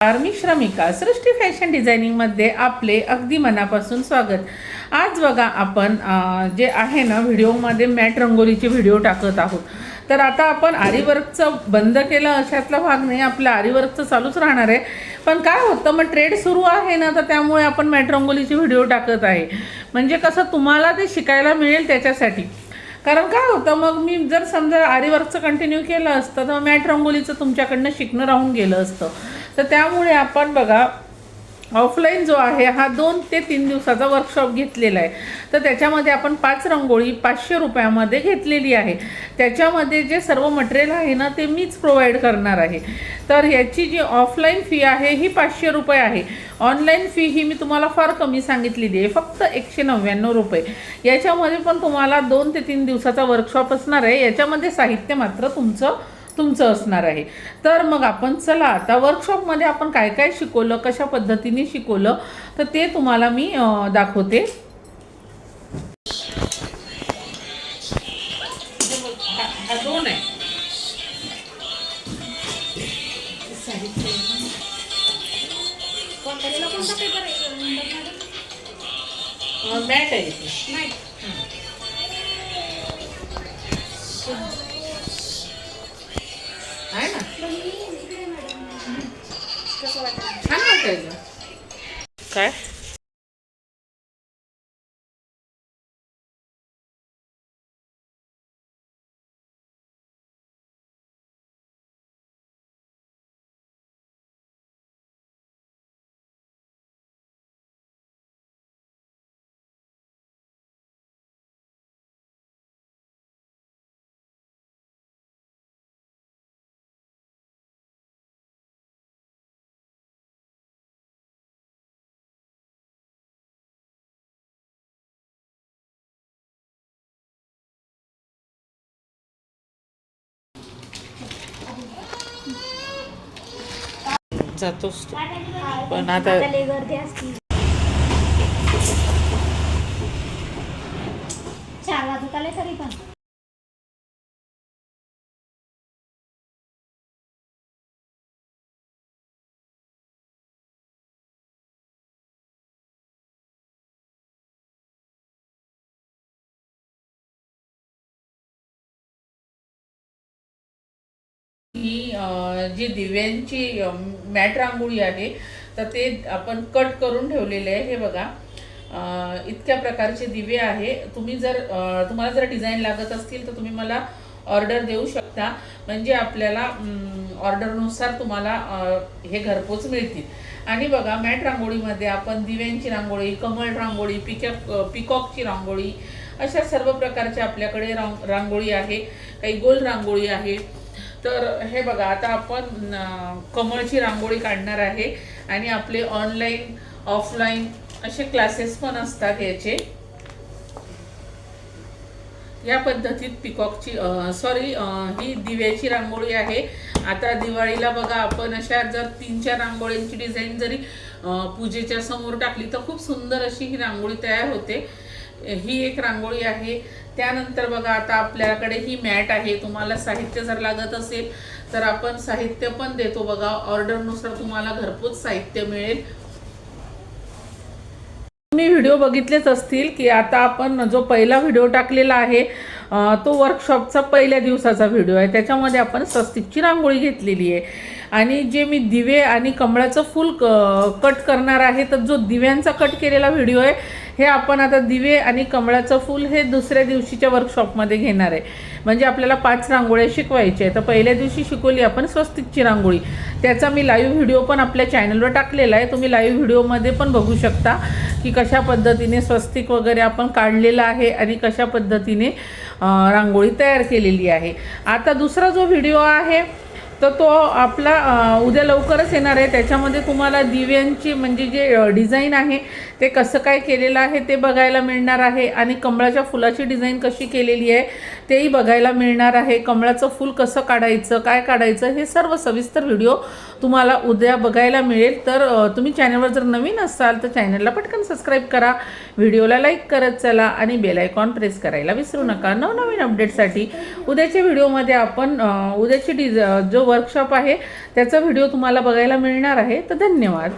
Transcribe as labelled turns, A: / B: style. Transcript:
A: मी श्रमिका सृष्टी fashion डिझायनिंगमध्ये आपले अगदी मनापासून स्वागत. आज बघा आपण जे आहे ना व्हिडिओमध्ये मॅट रंगोलीचे व्हिडिओ टाकत आहोत. तर आता आपण आरीवर्कचं बंद केलं अशातला भाग नाही आपलं आरीवर्कचं चालूच राहणार आहे. पण काय होतं मग ट्रेड सुरू आहे ना तर त्यामुळे आपण मॅट रंगोलीचे व्हिडिओ टाकत आहे. म्हणजे कसं तुम्हाला ते शिकायला मिळेल त्याच्यासाठी. कारण काय होतं मग मी जर समजा आरीवर्कचं कंटिन्यू केलं असतं तर मॅट रंगोलीचं तुमच्याकडनं शिकणं राहून गेलं असतं. तर त्यामुळे आपण बघा ऑफलाईन जो आहे हा दोन ते तीन दिवसाचा वर्कशॉप घेतलेला आहे. तर त्याच्यामध्ये आपण पाच रंगोळी पाचशे रुपयामध्ये घेतलेली आहे. त्याच्यामध्ये जे सर्व मटेरियल आहे ना ते मीच प्रोव्हाइड करणार आहे. तर ह्याची जी ऑफलाईन फी आहे ही पाचशे रुपये आहे. ऑनलाईन फी ही मी तुम्हाला फार कमी सांगितलेली आहे. फक्त एकशे नव्याण्णव रुपये. याच्यामध्ये पण तुम्हाला दोन ते तीन दिवसाचा वर्कशॉप असणार आहे. याच्यामध्ये साहित्य मात्र तुमचं तुमचं असणार आहे. तर मग आपण चला आता वर्कशॉपमध्ये आपण काय काय शिकवलं कशा पद्धतीने शिकवलं तर ते तुम्हाला मी दाखवते. हा दोन आहे. मॅट आहे certeza. Quer? तू पण आता
B: लय गर्दी असती. चार वाजत आले तरी पण.
A: ही जी दिव्यांची मॅट रांगोळी आहे तर ते आपण कट करून ठेवलेले आहे. हे बघा इतक्या प्रकारचे दिवे आहे. तुम्ही जर तुम्हाला जर डिझाईन लागत असतील तर तुम्ही मला ऑर्डर देऊ शकता. म्हणजे आपल्याला ऑर्डरनुसार तुम्हाला हे घरपोच मिळतील. आणि बघा मॅट रांगोळीमध्ये आपण दिव्यांची रांगोळी कमळ रांगोळी पिकॅक पिकॉकची रांगोळी अशा सर्व प्रकारच्या आपल्याकडे रांग रांगोळी आहे. काही गोल रांगोळी आहे. तर हे बघा आता आपण कमळची रांगोळी काढणार आहे आणि आपले ऑनलाईन ऑफलाईन असे क्लासेस पण असतात याचे. या पद्धतीत पिकॉकची सॉरी ही दिव्याची रांगोळी आहे. आता दिवाळीला बघा आपण अशा जर तीन चार रांगोळ्यांची डिझाईन जरी पूजेच्या समोर टाकली तर खूप सुंदर अशी ही रांगोळी तयार होते. ही एक रांगोळी आहे. त्यानंतर बघा आता आपल्याकडे ही मॅट आहे. तुम्हाला साहित्य जर लागत असेल तर आपण साहित्य पण देतो बघा. ऑर्डरनुसार तुम्हाला घरपोच साहित्य मिळेल. तुम्ही व्हिडिओ बघितलेच असतील की आता आपण जो पहिला व्हिडिओ टाकलेला आहे तो वर्कशॉपचा पहिल्या दिवसाचा व्हिडिओ आहे. त्याच्यामध्ये आपण स्वस्तिकची रांगोळी घेतलेली आहे. आणि जे मी दिवे आणि कमळाचं फूल क कट करणार आहे तर जो दिव्यांचा कट केलेला व्हिडिओ आहे हे आपण आता दिवे आणि कमळाचं फूल हे दुसऱ्या दिवशीच्या वर्कशॉपमध्ये घेणार आहे. म्हणजे आपल्याला पाच रांगोळ्या शिकवायच्या आहे. तर पहिल्या दिवशी शिकवली आपण स्वस्तिकची रांगोळी. त्याचा मी लाईव्ह व्हिडिओ पण आपल्या चॅनलवर टाकलेला आहे. तुम्ही लाईव्ह व्हिडिओमध्ये पण बघू शकता की कशा पद्धतीने स्वस्तिक वगैरे आपण काढलेलं आहे आणि कशा पद्धतीने रांगोळी तयार केलेली आहे. आता दुसरा जो व्हिडिओ आहे तर तो आपला उद्या लवकरच येणार आहे. त्याच्यामध्ये तुम्हाला दिव्यांची म्हणजे जे डिझाईन आहे ते कसं काय केलेलं आहे ते बघायला मिळणार आहे. आणि कमळाच्या फुलाची डिझाईन कशी केलेली आहे तेही बघायला मिळणार आहे. कमळाचं फूल कसं काढायचं काय काढायचं हे सर्व सविस्तर व्हिडिओ तुम्हाला उद्या बघायला मिळेल. तर तुम्ही चॅनलवर जर नवीन असाल तर चॅनलला पटकन सबस्क्राईब करा. व्हिडिओला लाईक करत चला आणि बेल आयकॉन प्रेस करायला विसरू नका. नवनवीन अपडेटसाठी उद्याच्या व्हिडिओमध्ये आपण उद्याची डिझ जो जो वर्कशॉप आहे. त्याचा व्हिडिओ तुम्हाला बघायला मिळणार आहे. तर धन्यवाद.